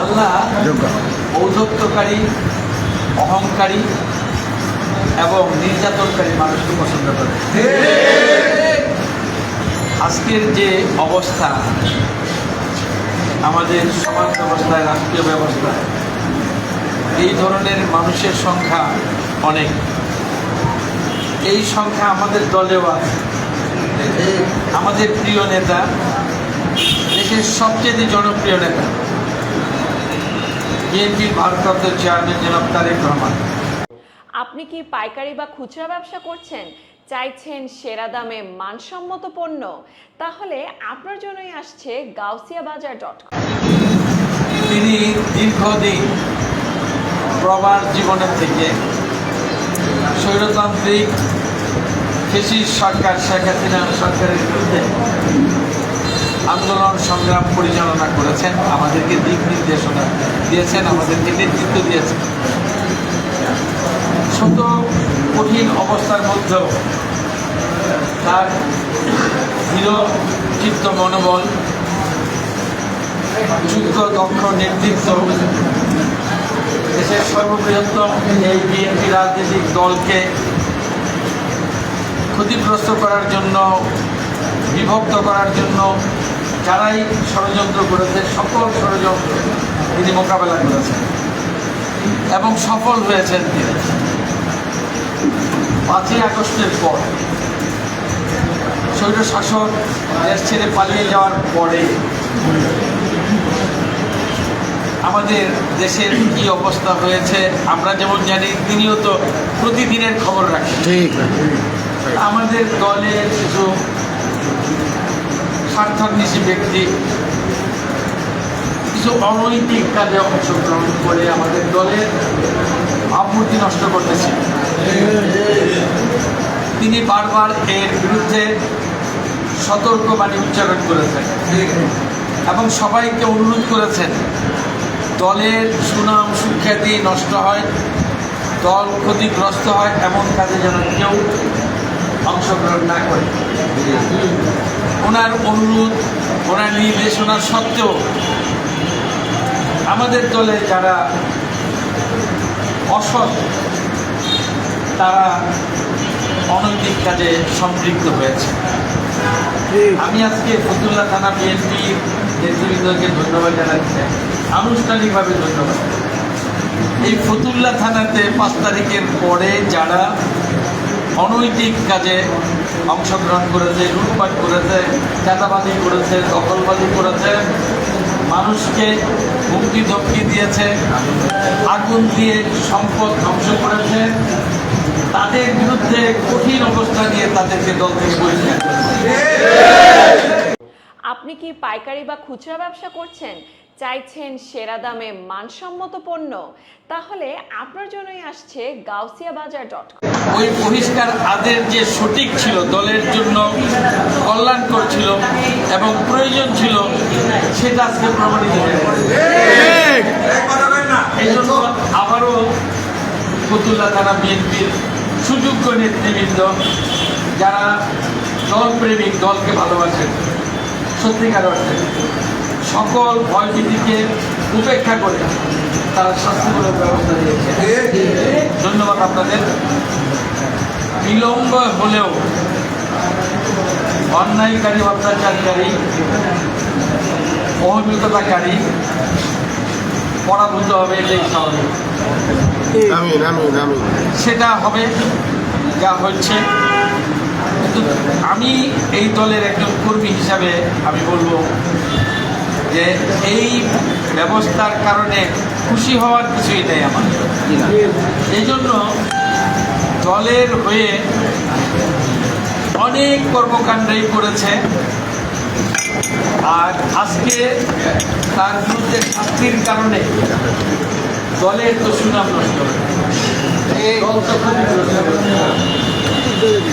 আল্লাহ ঔদ্ধত্যকারী অহংকারী এবং নির্যাতনকারী মানুষকে পছন্দ করে। আজকের যে অবস্থা আমাদের সমাজ ব্যবস্থায় রাষ্ট্রীয় ব্যবস্থায় এই ধরনের মানুষের সংখ্যা অনেক। এই সংখ্যা আমাদের দলেও আছে। আমাদের প্রিয় নেতা দেশের সবচেয়ে জনপ্রিয় নেতা। বিএনপির ভারপ্রাপ্ত চেয়ারম্যান জনাব তারেক রহমান। আপনি কি পাইকারি বা খুচরা ব্যবসা করছেন? চাইছেন সেরা দামে মানসম্মত পণ্য? তাহলে আপনার জন্যই আসছে গাউসিয়া বাজার ডট কম তিনি দীর্ঘদিন প্রবাস জীবনের থেকে স্বৈরতান্ত্রিক কৃষি সরকার শেখ হাসিনা সরকারের বিরুদ্ধে আন্দোলন সংগ্রাম পরিচালনা করেছেন, আমাদেরকে দিক নির্দেশনা দিয়েছেন, আমাদেরকে নেতৃত্ব দিয়েছেন। শত কঠিন অবস্থার মধ্যেও তার দৃঢ় চিত্ত মনোবল যুদ্ধ দক্ষ নেতৃত্ব, দেশের সর্ববৃহত্তম এই বিএনপি রাজনৈতিক দলকে ক্ষতিগ্রস্ত করার জন্য, বিভক্ত করার জন্য যারাই ষড়যন্ত্র করেছে সকল ষড়যন্ত্র তিনি মোকাবেলা করেছেন। এবং সফল হয়েছেন তিনি। পাঁচই আগস্টের পর স্বৈর শাসক দেশ ছেড়ে পালিয়ে যাওয়ার পরে আমাদের দেশের কি অবস্থা হয়েছে আমরা যেমন জানি তিনিও তো প্রতিদিনের খবর রাখেন। আমাদের দলের কিছু স্বার্থান্বেষী ব্যক্তি। কিছু অনৈতিক কাজে অংশগ্রহণ করে আমাদের দলের ভাবমূর্তি নষ্ট করতেছে। তিনি বারবার এর বিরুদ্ধে সতর্কবাণী উচ্চারণ করেছেন এবং সবাইকে অনুরোধ করেছেন, দলের সুনাম সুখ্যাতি নষ্ট হয়, দল ক্ষতিগ্রস্ত হয়, এমন কাজে যেন কেউ অংশগ্রহণ না করে। ওনার অনুরোধ, ওনার নির্দেশনা সত্ত্বেও আমাদের দলে যারা অসৎ, তারা অনৈতিক কাজে সম্পৃক্ত হয়েছে। আমি আজকে ফতুল্লা থানা বিএনপি নেতৃবৃন্দকে ধন্যবাদ জানাচ্ছি। আনুষ্ঠানিকভাবে ধন্যবাদ। এই ফতুল্লা থানাতে পাঁচ তারিখের পরে যারা অনৈতিক কাজে অংশগ্রহণ করেছে, লুটপাট করেছে, চাঁদাবাজি করেছে, দখলবাজি করেছে। মানুষকে হুমকি ধমকি দিয়েছে, আগুন দিয়ে সম্পদ ধ্বংস করেছে। তাদের বিরুদ্ধে কঠিন অবস্থা নিয়ে তাদেরকে দল থেকে বহিষ্কার। আপনি কি পাইকারি বা খুচরা ব্যবসা করছেন? চাইছেন সেরা দামে মানসম্মত পণ্য, তাহলে আপনার জন্যই আসছে গাউসিয়া বাজার ডট ওই বহিষ্কার আদের যে সঠিক ছিল, দলের জন্য কল্যাণকর ছিল এবং প্রয়োজন ছিল, সেটা আজকে প্রমাণিত এই জন্য আবারও ফতুল্লা থানা বিএনপির সুযোগ্য নেতৃবৃন্দ, যারা দল প্রেমিক দলকে ভালোবাসেন, সত্যিকার অর্থে। সকল ভয়ভীতিকে উপেক্ষা করে তারা শাস্তিমূলক ব্যবস্থা নিয়েছে ধন্যবাদ আপনাদের। বিলম্ব হলেও অন্যায়কারী অত্যাচারকারী অহমিকতাকারী পরাভূত হবে এটাই স্বাভাবিক। সেটা হবে যা হচ্ছে। কিন্তু আমি এই দলের একজন কর্মী হিসাবে আমি বলব যে এই ব্যবস্থার কারণে খুশি হওয়ার কিছুই নেই আমার। এই জন্য দলের হয়ে অনেক কর্মকাণ্ডই করেছে। আর আজকে তার বিরুদ্ধে শাস্তির কারণে দলের তো সুনাম নষ্ট।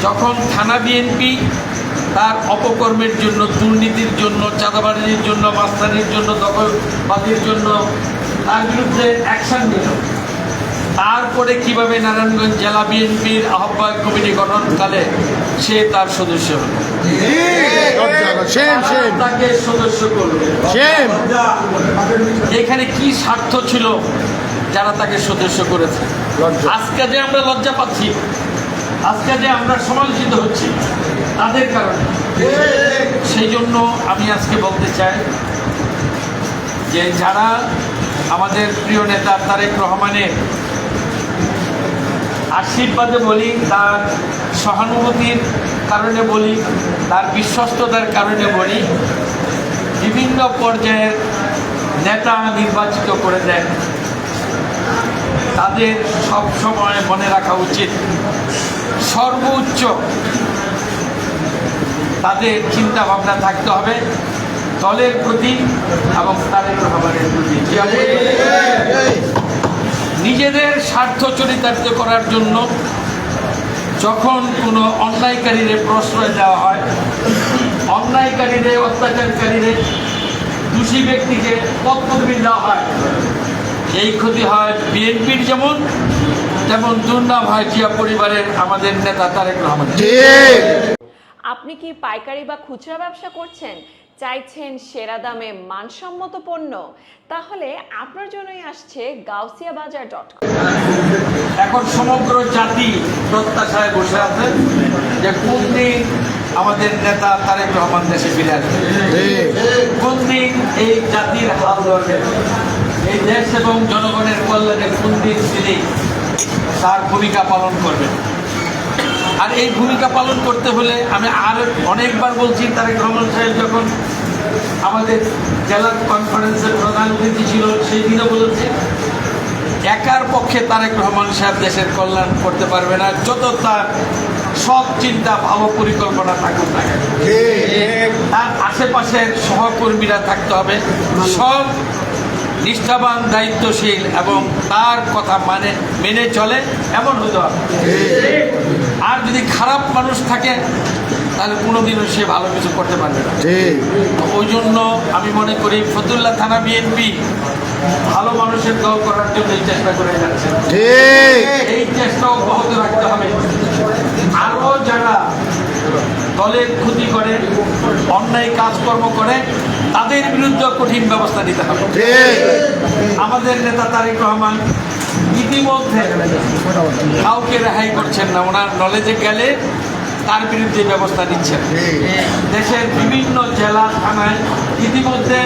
যখন থানা বিএনপি তার অপকর্মের জন্য দুর্নীতির জন্য চাঁদাবাজির জন্য মাস্তানির জন্য দখলবাজির জন্য তার বিরুদ্ধে অ্যাকশন নিল। তারপরে কীভাবে নারায়ণগঞ্জ জেলা বিএনপির আহ্বায়ক কমিটি গঠনকালে সে তার সদস্য সেম তাকে সদস্য করবে এখানে কি স্বার্থ ছিল যারা তাকে সদস্য করেছে। আজকে যে আমরা লজ্জা পাচ্ছি আজকে যে আমরা সমালোচিত হচ্ছি তাদের কারণে। সেই জন্য আমি আজকে বলতে চাই যে যারা আমাদের প্রিয় নেতা তারেক রহমানের আশীর্বাদে বলি, তার সহানুভূতির কারণে বলি, তার বিশ্বস্ততার কারণে বলি, বিভিন্ন পর্যায়ের নেতা নির্বাচিত করে দেন। তাদের সব সময় মনে রাখা উচিত, সর্বোচ্চ তাদের চিন্তা ভাবনা থাকতে হবে, দলের প্রতি এবং তারেক রহমানের প্রতি। নিজেদের স্বার্থ চরিতার্থ করার জন্য যখন কোনো অন্যায়কারীরে প্রশ্রয় দেওয়া হয় অন্যায়কারীরে অত্যাচারকারীরে দোষী ব্যক্তিকে পদ পদবি দেওয়া হয়। এই ক্ষতি হয় বিএনপির যেমন, তেমন দুর্নাম হয় জিয়া পরিবারের আমাদের নেতা তারেক রহমান আপনি কি পাইকারি বা খুচরা ব্যবসা করছেন? চাইছেন সেরা দামে মানসম্মত পণ্য? তাহলে আপনার জন্যই আসছে গাউসিয়া বাজার ডট কম। এখন সমগ্র জাতি প্রত্যাশায় বসে আছে যে কোন দিন আমাদের নেতা তারেক রহমান দেশে ফিরে আসবে। কোন দিন এই জাতির হাল ধরবে? এই দেশ এবং জনগণের কল্যাণে কোন দিন তিনি তার ভূমিকা পালন করবেন? আর এই ভূমিকা পালন করতে হলে আমি আর অনেকবার বলছি, তারেক রহমান সাহেব যখন আমাদের জেলা কনফারেন্সের প্রধান অতিথি ছিল, সেই দিনও বলেছে, একার পক্ষে তারেক রহমান সাহেব দেশের কল্যাণ করতে পারবে না, যত তার সব চিন্তা ভালো পরিকল্পনা থাকুক না। তার আশেপাশের সহকর্মীরা থাকতে হবে, সব নিষ্ঠাবান, দায়িত্বশীল এবং তার কথা মানে মেনে চলে, এমন হতে হবে আর যদি খারাপ মানুষ থাকে তাহলে কোনোদিনও সে ভালো কিছু করতে পারবে না। ওই জন্য আমি মনে করি ফতুল্লাহ থানা বিএনপি ভালো মানুষের দল করার জন্য এই চেষ্টা করে যাচ্ছে। এই চেষ্টা অব্যাহত রাখতে হবে। আরও যারা দলের ক্ষতি করে অন্যায় কাজকর্ম করে তাদের বিরুদ্ধে কঠিন ব্যবস্থা নিতে হবে। আমাদের নেতা তারেক রহমান ইতিমধ্যে কাউকে রেহাই করছেন না। ওনার নলেজে গেলে তার বিরুদ্ধে ব্যবস্থা নিচ্ছেন। দেশের বিভিন্ন জেলা থানায় ইতিমধ্যে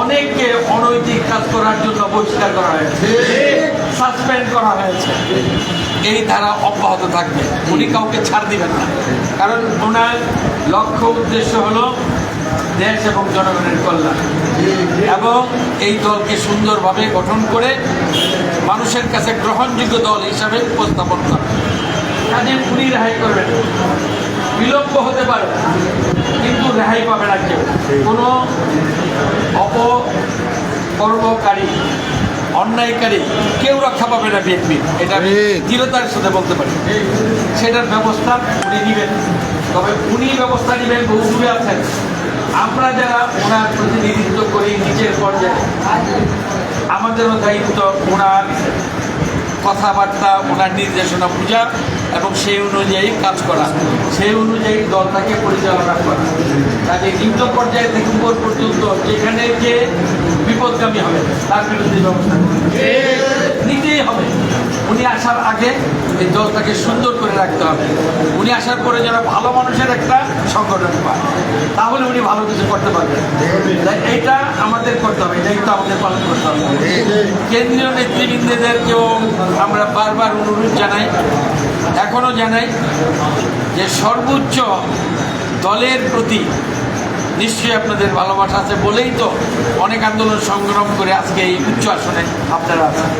অনেককে অনৈতিক কাজ করার জন্য বহিষ্কার করা হয়েছে। সাসপেন্ড করা হয়েছে। এই ধারা অব্যাহত থাকবে। উনি কাউকে ছাড় দিবেন না। কারণ ওনার লক্ষ্য উদ্দেশ্য হলো দেশ এবং জনগণের কল্যাণ। এবং এই দলকে সুন্দরভাবে গঠন করে মানুষের কাছে গ্রহণযোগ্য দল হিসাবে উপস্থাপন করা। কাজে উনি রেহাই করবেন। বিলম্ব হতে পারে কিন্তু রেহাই পাবে না কেউ। কোনো অপকর্মকারী অন্যায়কারী কেউ রক্ষা পাবে না বিএনপি। এটা আমি দৃঢ়তার সাথে বলতে পারি। সেটার ব্যবস্থা উনি নেবেন। তবে উনি ব্যবস্থা নেবেন বহুদূরে আছেন। আমরা যারা ওনার প্রতিনিধিত্ব করি, নিচের পর্যায়ে আমাদেরও দায়িত্ব ওনার কথাবার্তা, ওনার নির্দেশনা বোঝা এবং সেই অনুযায়ী কাজ করা। সেই অনুযায়ী দলটাকে পরিচালনা করা। কাজে নিম্ন পর্যায়ে থেকে উপর পর্যন্ত যেখানে যে বিপদগামী হবে, তার বিরুদ্ধে ব্যবস্থা উনি আসার আগে এই দলটাকে সুন্দর করে রাখতে হবে। উনি আসার পরে যেন ভালো মানুষের একটা সংগঠন পায়, তাহলে উনি ভালো কিছু করতে পারবেন। এইটা আমাদের করতে হবে এটাই তো আমাদের পালন করতে হবে। কেন্দ্রীয় নেতৃবৃন্দদেরকেও আমরা বারবার অনুরোধ জানাই এখনও জানাই যে সর্বোচ্চ দলের প্রতি নিশ্চয়ই আপনাদের ভালোবাসা আছে বলেই তো অনেক আন্দোলন সংগ্রাম করে আজকে এই উচ্চ আসনে আপনারা আছেন।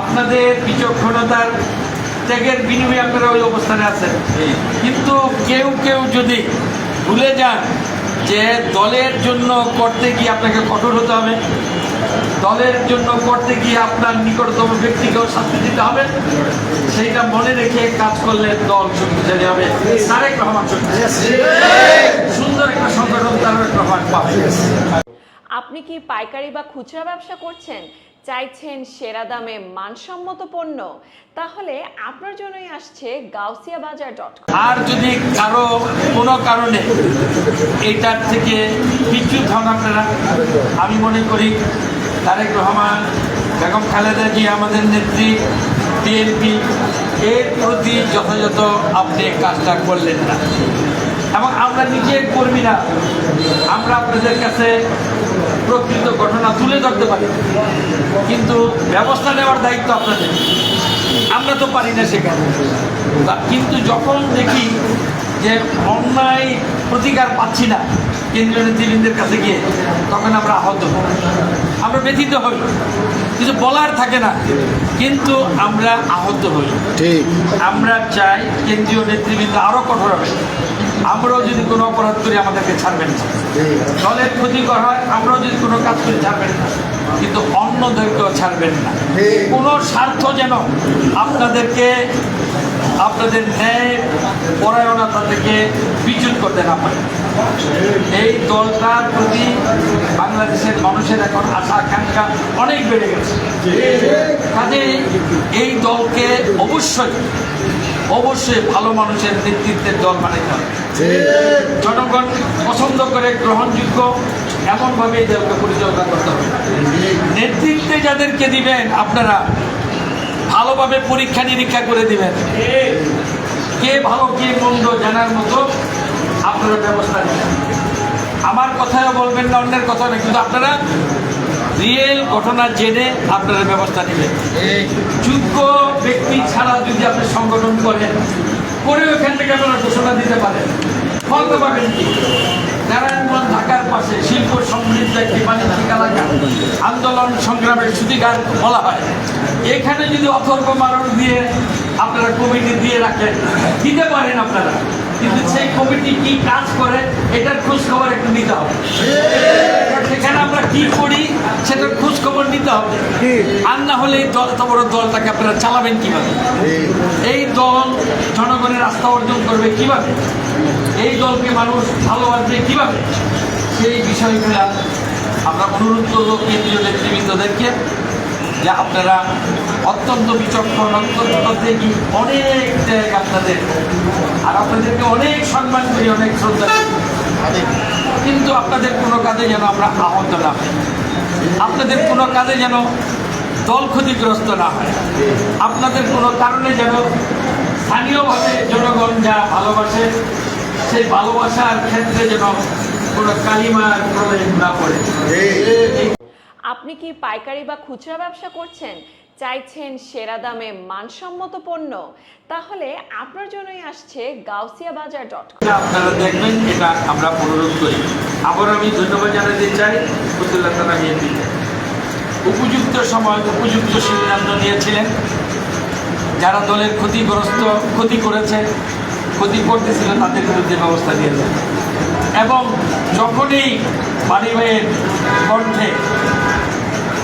আপনাদের বিচক্ষণতার ত্যাগের বিনিময়ে আপনারা ওই অবস্থানে আছেন। কিন্তু কেউ কেউ যদি ভুলে যান যে দলের জন্য করতে গিয়ে আপনাকে কঠোর হতে হবে দলের জন্য করতে গিয়ে আপনার নিকটতম ব্যক্তিকেও শাস্তি দিতে হবে। সেইটা মনে রেখে কাজ করলে দল শক্তিশালী হবে। তারেক রহমান সুন্দর একটা সংগঠন তারেক রহমান পাবে। আপনি কি পাইকারি বা খুচরা ব্যবসা করছেন? চাইছেন সেরা দামে মানসম্মত পণ্য, তাহলে আপনার জন্যই আসছে গাউসিয়া বাজার ডট আর যদি কারও কোনো কারণে এটার থেকে বিচ্যুত হন আপনারা, আমি মনে করি তারেক রহমান, বেগম খালেদা জি, আমাদের নেত্রী, বিএনপি, এর প্রতি যথাযথ আপনি কাজটা করলেন না। এবং আমরা নিজের কর্মীরা, আমরা আপনাদের কাছে প্রকৃত ঘটনা তুলে ধরতে পারি। কিন্তু ব্যবস্থা নেওয়ার দায়িত্ব আপনাদের। আমরা তো পারি না সেখানে। কিন্তু যখন দেখি যে অন্যায় প্রতিকার পাচ্ছি না কেন্দ্রীয় নেতৃবৃন্দের কাছে গিয়ে, তখন আমরা আহত। আমরা ব্যথিত হই। কিছু বলার থাকে না। কিন্তু আমরা আহত হই। ঠিক। আমরা চাই কেন্দ্রীয় নেতৃবৃন্দ আরও কঠোর হবে। আমরাও যদি কোনো অপরাধ করি আমাদেরকে ছাড়বেন না। দলের ক্ষতিকর হয় আমরাও যদি কোনো কাজ করি ছাড়বেন না। কিন্তু অন্যদেরকেও ছাড়বেন না। কোনো স্বার্থ যেন আপনাদেরকে আপনাদের ন্যায় পরায়ণতা থেকে বিচ্যুত করতে না পারে। এই দলটার প্রতি বাংলাদেশের মানুষের এখন আশা, আকাঙ্ক্ষা অনেক বেড়ে গেছে। কাজে এই দলকে অবশ্যই অবশ্যই ভালো মানুষের নেতৃত্বের দল বানাইতে হবে। জনগণ পছন্দ করে, গ্রহণযোগ্য, এমনভাবে এই দলকে পরিচালনা করতে হবে। নেতৃত্বে যাদেরকে দিবেন, আপনারা ভালোভাবে পরীক্ষা নিরীক্ষা করে দিবেন। কে ভালো, কে মন্দ জানার মতো আপনারা ব্যবস্থা নেবেন আমার কথাও বলবেন না, অন্যের কথা নেই, কিন্তু আপনারা রিয়েল ঘটনা জেনে আপনারা ব্যবস্থা নেবেন। যোগ্য ব্যক্তি ছাড়া যদি আপনি সংগঠন করেন করে ওখান থেকে আপনারা ঘোষণা দিতে পারেন। ফলতে পাবেন কি? নারায়ণগঞ্জ ঢাকার পাশে শিল্প সমৃদ্ধ একটি বাণিজ্যিক এলাকা আন্দোলন সংগ্রামের সুতিকার বলা হয়। এখানে যদি অথর্ব মারণ দিয়ে আপনারা কমিটি দিয়ে রাখেন, দিতে পারেন আপনারা। কিন্তু সেই কমিটি কি কাজ করে এটার খোঁজ খবর একটু নিতে হবে। সেখানে আমরা কি করি সেটার খোঁজ খবর নিতে হবে। আর না হলে এই দল এত বড় দলটাকে আপনারা চালাবেন কীভাবে? এই দল জনগণের আস্থা অর্জন করবে কীভাবে? এই দলকে মানুষ ভালোবাসবে কীভাবে? সেই বিষয়গুলা আমরা অনুরোধ করব কেন্দ্রীয় নেতৃবৃন্দদেরকে যে আপনারা অত্যন্ত বিচক্ষণ অত্যন্ত দেখি অনেক ত্যাগ আপনাদের। আর আপনাদেরকে অনেক সম্মান করি অনেক শ্রদ্ধা করি। কিন্তু আপনাদের কোনো কাজে যেন আমরা আহত না হই। আপনাদের কোনো কাজে যেন দল ক্ষতিগ্রস্ত না হয়। আপনাদের কোনো কারণে যেন স্থানীয়ভাবে জনগণ যা ভালোবাসে সেই ভালোবাসার ক্ষেত্রে যেন কোনো কালিমার প্রয়োগ না পড়ে। আপনি কি পাইকারি বা খুচরা ব্যবসা করছেন? চাইছেন সেরা দামে মানসম্মত পণ্য, তাহলে আপনার জন্যই আসছে গাউসিয়া বাজার ডট এটা আপনারা দেখবেন এটা আমরা অনুরোধ করি। আবার আমি ধন্যবাদ জানাতে চাই ফতুল্লাহ তালা বিএনপিকে উপযুক্ত সময়, উপযুক্ত সিদ্ধান্ত নিয়েছিলেন। যারা দলের ক্ষতিগ্রস্ত, ক্ষতি করেছে, ক্ষতি করতেছিল, তাদের বিরুদ্ধে ব্যবস্থা নিয়েছেন এবং যখনই বাড়ি ভাইয়ের কণ্ঠে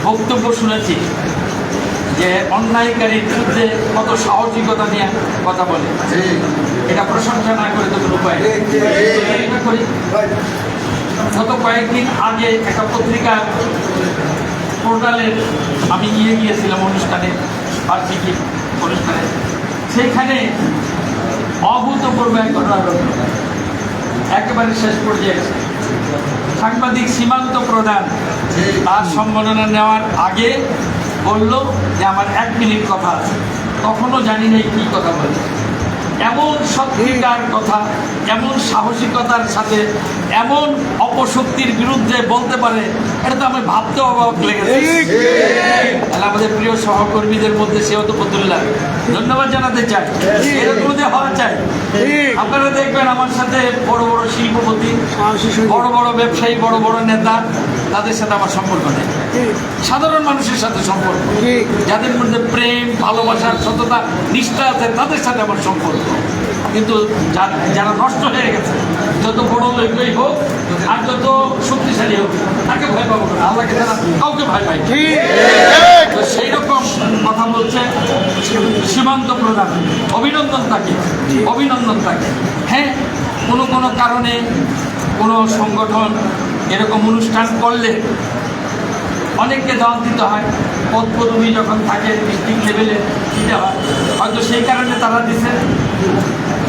বক্তব্য শুনেছি যে অন্যায়কারীর বিরুদ্ধে কত সাহসিকতা নিয়ে কথা বলে। এটা প্রশংসা না করে তো কোনো উপায় করি। গত কয়েকদিন আগে একটা পত্রিকা পোর্টালের আমি গিয়ে গিয়েছিলাম অনুষ্ঠানে বার্ষিকী অনুষ্ঠানে। সেইখানে অভূতপূর্ব এক ঘটনা একেবারে শেষ পর্যায়ে সাংবাদিক সীমান্ত প্রধান তার সম্মাননা নেওয়ার আগে বলল যে আমার এক মিনিট কথা আছে। তখনও জানি নাই কী কথা বলে। এমন সত্যিকার কথা, এমন সাহসিকতার সাথে এমন অপশক্তির বিরুদ্ধে বলতে পারে এটা তো আমি ভাবতে অবাক লেগেছে। তাহলে আমাদের প্রিয় সহকর্মীদের মধ্যে সেও তো ফতুল্লাহ। ধন্যবাদ জানাতে চাই। এরকম যে হওয়া চাই। আপনারা দেখবেন আমার সাথে বড় বড় শিল্পপতি বড় বড় ব্যবসায়ী বড় বড় নেতা তাদের সাথে আমার সম্পর্ক নেই। সাধারণ মানুষের সাথে সম্পর্ক। যাদের মধ্যে প্রেম ভালোবাসার সততা নিষ্ঠা আছে তাদের সাথে আমার সম্পর্ক। কিন্তু যারা নষ্ট হয়ে গেছে যত বড় লোকই হোক আর যত শক্তিশালী হোক তাকে ভয় পাবো না। আল্লাহকে তারা কাউকে ভয় পাই। তো সেই রকম কথা বলছে সীমান্ত প্রধান। অভিনন্দন তাকে। অভিনন্দন তাকে। হ্যাঁ কোনো কোনো কারণে কোনো সংগঠন এরকম অনুষ্ঠান করলে অনেককে দাওয়াত দিতে হয়। পদ পদবি যখন থাকে ডিস্ট্রিক্ট লেভেলে দিতে হয়। হয়তো সেই কারণে তারা দিছে।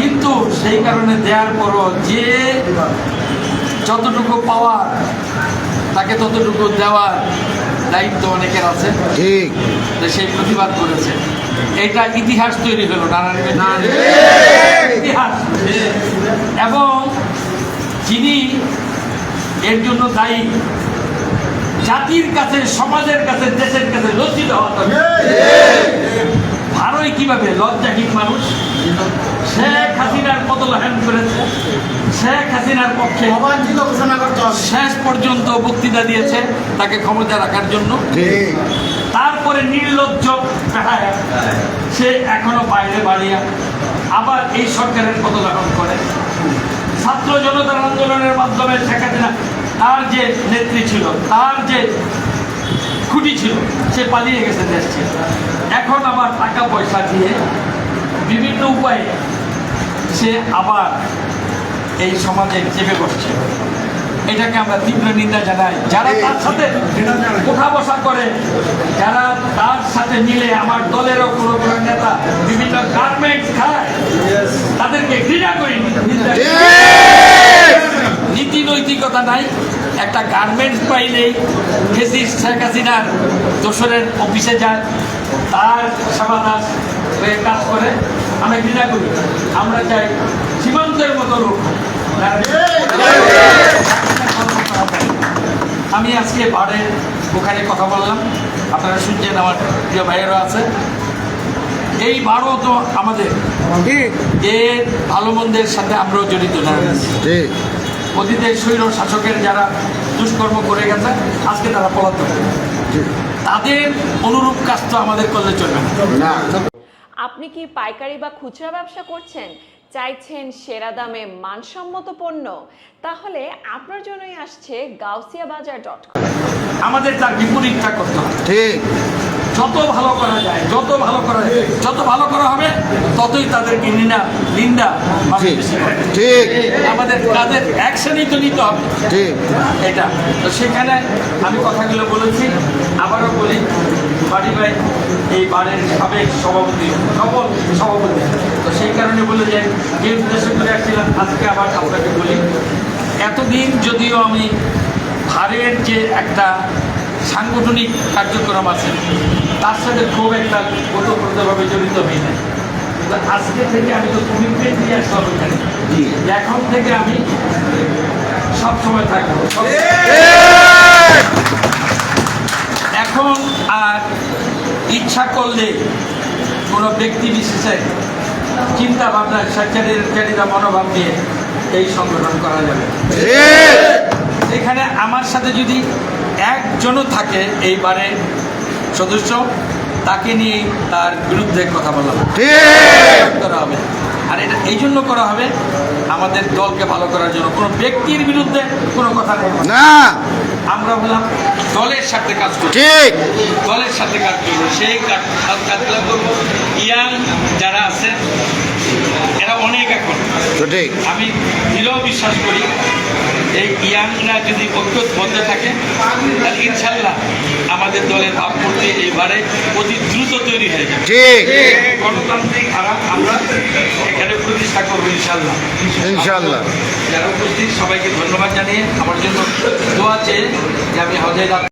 কিন্তু সেই কারণে দেওয়ার পরও যে যতটুকু পাওয়ার তাকে ততটুকু দেওয়ার দায়িত্ব অনেকের আছে। ঠিক। সেই প্রতিবাদ করেছে। এটা ইতিহাস তৈরি হলো নারায়ণ ইতিহাস। এবং যিনি এর জন্য দায়ী জাতির কাছে সমাজের কাছে দেশের কাছে লজ্জিত হওয়া। ভারই কীভাবে লজ্জাহীন মানুষ? শেখ হাসিনার পদলাহন করেছে। শেখ হাসিনার পক্ষে অবাঞ্ছিত ঘোষণা করতে শেষ পর্যন্ত বক্তৃতা দিয়েছে তাকে ক্ষমতা রাখার জন্য। তারপরে নির্লজ্জ সে এখনও বাইরে বাড়িয়া আবার এই সরকারের পদলাহন করে। ছাত্র জনতার আন্দোলনের মাধ্যমে শেখ হাসিনা তার যে নেত্রী ছিল তার যে খুঁটি ছিল সে পালিয়ে গেছে দেশ। এখন আবার টাকা পয়সা দিয়ে বিভিন্ন উপায়ে সে আবার এই সমাজে চেপে বসছে। এটাকে আমরা তীব্র নিন্দা জানাই। যারা তার সাথে কোঠা বসা করে যারা তার সাথে মিলে আমার দলেরও কোনো কোনো নেতা বিভিন্ন গার্মেন্টস খায় তাদেরকে ঘৃণা করি। নীতি নৈতিকতা নাই একটা গার্মেন্টস পাইলেই ফেসিস শেখ হাসিনার দোসরের অফিসে যায় তার সেবা দাস হয়ে কাজ করে আমরা ঘৃণা করি। আমরা চাই সীমান্তের মতো লোক আমি আজকে বাড়ের ওখানে কথা বললাম। আপনারা শুনছেন আমার প্রিয় ভাইয়েরা আছে। এই বারও তো আমাদের। ঠিক এর ভালো মন্দের সাথে আমরাও জড়িত না। ঠিক অতীতের স্বৈর শাসকের যারা দুষ্কর্ম করে গেছে আজকে তারা পলাতক। তাদের অনুরূপ কাজ তো আমাদের করলে চলবে না। না। আপনি কি পাইকারি বা খুচরা ব্যবসা করছেন? চাইছেন সেরা দামে মানসম্মত পণ্য? তাহলে আপনার জন্যই আসছে গাউসিয়া বাজার ডট কম আমাদের তার বিপরীতটা করতে হবে। ঠিক। যত ভালো করা যায় যত ভালো করা যায় যত ভালো করা হবে ততই তাদেরকে নিন্দা নিন্দা ঠিক। ঠিক। আমাদের কাদের অ্যাকশনই তো নিতে হবে। ঠিক। এটা। তো সেখানে আমি কথাগুলো বলেছি আবারও বলি বাড়ি ভাই এই বাড়ির সাবেক সভাপতি সফল সভাপতি। তো সেই কারণে বলে যে যে উদ্দেশ্য করে আসছিলাম আজকে আবার আপনাকে বলি এতদিন যদিও আমি ভারের যে একটা সাংগঠনিক কার্যক্রম আছে তার সাথে খুব একটা ওতপ্রোতভাবে জড়িত হই না কিন্তু আজকে থেকে আমি তো কমিটমেন্ট নিয়ে আসলাম এখানে। এখন থেকে আমি সবসময় থাকব। এখন আর ইচ্ছা করলে কোনো ব্যক্তি বিশেষের চিন্তা ভাবনা স্বেচ্ছাচারিতা মনোভাব নিয়ে এই সংগঠন করা যাবে। এখানে আমার সাথে যদি একজনও থাকে এইবারে সদস্য, তাকে নিয়ে তার বিরুদ্ধে কথা বলা করা হবে। আর এটা এই জন্য করা হবে, আমাদের দলকে ভালো করার জন্য। কোনো ব্যক্তির বিরুদ্ধে কোনো কথা নেই। না। আমরা বললাম দলের সাথে কাজ করব। ঠিক। দলের সাথে কাজ করব। সেই কাজ- কাজ- কাজগুলো করব। ইয়াং যারা আছে এরা অনেক এখন। তো ঠিক। আমি দৃঢ় বিশ্বাস করি এই ইয়াংরা যদি ঐক্যবদ্ধ থাকে তাহলে ইনশাল্লাহ আমাদের দলের ভাবমূর্তি এইবারে অতি দ্রুত তৈরি হয়ে যাবে। গণতান্ত্রিক আরাম আমরা এখানে প্রতিষ্ঠা করব ইনশাল্লাহ। ইনশাল্লাহ। যারা উপস্থিত সবাইকে ধন্যবাদ জানিয়ে আমার জন্য দোয়া চেয়ে যে আমি হজে